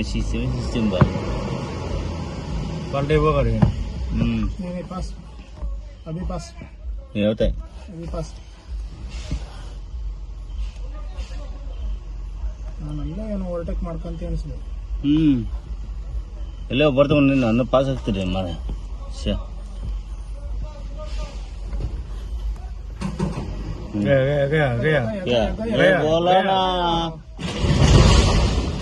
System system ba? Pandai buat kali. Hmm. नहीं नहीं पास अभी पास Ya होता है. अभी पास ನಾನಲ್ಲೇ ಏನು ಓವರ್ಟೇಕ್ ಮಾಡ್ಕೊಂತ ಅನಿಸ್ಬೋದು ಹ್ಮ್ ಎಲ್ಲ ಬರ್ತಾವ ನಿನ್ನ ಅನ್ನ ಪಾಸ್ ಆಗ್ತೀರಿ ಮಾರೆ ಶ್ಯಾ Gaya, gaya, gaya, gaya. क्या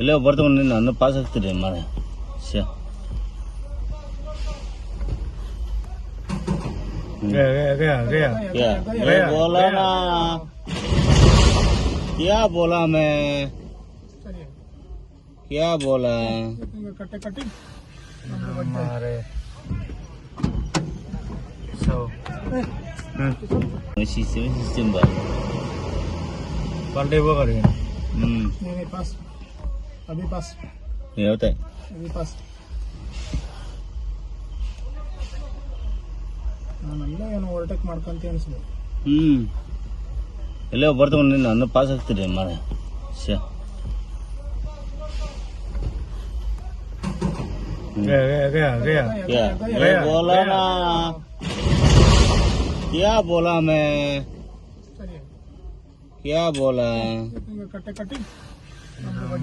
ಎಲ್ಲ ಬರ್ತಾವ ನಿನ್ನ ಅನ್ನ ಪಾಸ್ ಆಗ್ತೀರಿ ಮಾರೆ ಶ್ಯಾ Gaya, gaya, gaya, gaya. क्या गया, ये गया, बोला गया। ना क्या बोला मैं ಸರಿ क्या बोला ಈಗ ಕಟ್ಟೆ ಕಟ್ಟಿ ನಮ್ದು ಬಡ್ಡೆ. Mare. So. Hmm. System system ba? Pandai buat kali. हम्म नहीं नहीं पास अभी पास ये होता है. अभी पास ನಾನಲ್ಲೇ ಏನು ಓವರ್ಟೇಕ್ ಮಾಡ್ಕೊಂತ ಅನಿಸ್ಬೋದು ಹ್ಮ್ ಎಲ್ಲ ಬರ್ತಾವ ನಿನ್ನ ಅನ್ನ ಪಾಸ್ ಆಗ್ತೀರಿ ಮಾರೆ ಶ್ಯಾ Gaya, gaya, gaya, gaya. क्या गया, ये गया, बोला गया। ना क्या बोला मैं ಸರಿ क्या बोला ಈಗ ಕಟ್ಟೆ